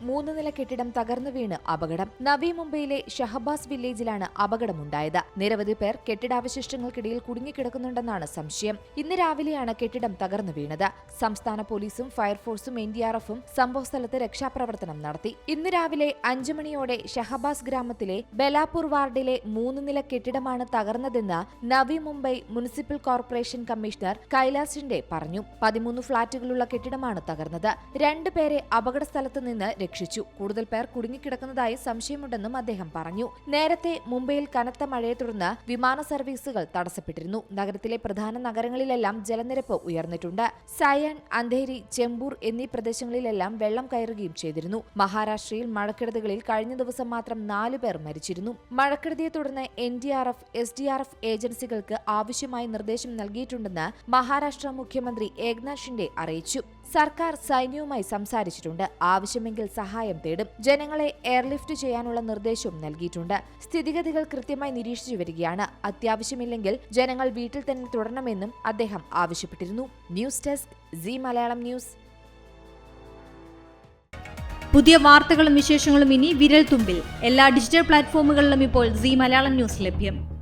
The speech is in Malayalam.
മൂന്ന് നില കെട്ടിടം തകർന്നു വീണ് അപകടം. നവി മുംബൈയിലെ ഷഹബാസ് വില്ലേജിലാണ് അപകടമുണ്ടായത്. നിരവധി പേർ കെട്ടിടാവശിഷ്ടങ്ങൾക്കിടയിൽ കുടുങ്ങിക്കിടക്കുന്നുണ്ടെന്നാണ് സംശയം. ഇന്ന് രാവിലെയാണ് കെട്ടിടം തകർന്നു വീണത്. സംസ്ഥാന പോലീസും ഫയർഫോഴ്സും എൻ ഡി ആർ എഫും സംഭവസ്ഥലത്ത് രക്ഷാപ്രവർത്തനം നടത്തി. ഇന്ന് രാവിലെ അഞ്ചു മണിയോടെ ഷഹബാസ് ഗ്രാമത്തിലെ ബലാപൂർ വാർഡിലെ മൂന്ന് നില കെട്ടിടമാണ് തകർന്നതെന്ന് Navi Mumbai municipal corporation commissioner Kailas Shinde പറഞ്ഞു. പതിമൂന്ന് ഫ്ളാറ്റുകളുള്ള കെട്ടിടമാണ് തകർന്നത്. രണ്ടുപേരെ അപകടസ്ഥലത്ത് നിന്ന് രക്ഷിച്ചു. കൂടുതൽ പേർ കുടുങ്ങിക്കിടക്കുന്നതായി സംശയമുണ്ടെന്നും അദ്ദേഹം പറഞ്ഞു. നേരത്തെ മുംബൈയിൽ കനത്ത മഴയെ തുടർന്ന് വിമാന സർവീസുകൾ തടസ്സപ്പെട്ടിരുന്നു. നഗരത്തിലെ പ്രധാന നഗരങ്ങളിലെല്ലാം ജലനിരപ്പ് ഉയർന്നിട്ടുണ്ട്. സയൻ അന്ധേരി ചെമ്പൂർ എന്നീ പ്രദേശങ്ങളിലെല്ലാം വെള്ളം കയറുകയും ചെയ്തിരുന്നു. മഹാരാഷ്ട്രയിൽ മഴക്കെടുതികളിൽ കഴിഞ്ഞ ദിവസം മാത്രം നാലു പേർ മരിച്ചിരുന്നു. മഴക്കെടുതിയെ തുടർന്ന് N D R F S D R F ഏജൻസികൾക്ക് ആവശ്യമായ നിർദ്ദേശം നൽകിയിട്ടുണ്ടെന്ന് മഹാരാഷ്ട്ര മുഖ്യമന്ത്രി ഏക്നാഥ് ഷിൻഡെ അറിയിച്ചു. സർക്കാർ സൈന്യവുമായി സംസാരിച്ചിട്ടുണ്ട്. ആവശ്യമെങ്കിൽ സഹായം തേടും. ജനങ്ങളെ എയർലിഫ്റ്റ് ചെയ്യാനുള്ള നിർദ്ദേശവും നൽകിയിട്ടുണ്ട്. സ്ഥിതിഗതികൾ കൃത്യമായി നിരീക്ഷിച്ചു വരികയാണ്. അത്യാവശ്യമില്ലെങ്കിൽ ജനങ്ങൾ വീട്ടിൽ തന്നെ തുടരണമെന്നും അദ്ദേഹം ആവശ്യപ്പെട്ടിരുന്നു. News desk C Malayalam news. പുതിയ വാർത്തകളും വിശേഷങ്ങളും ഇനി വിരൽ തുമ്പിൽ എല്ലാ ഡിജിറ്റൽ പ്ലാറ്റ്ഫോമുകളിലും ഇപ്പോൾ സി മലയാളം ന്യൂസ് ലഭ്യം.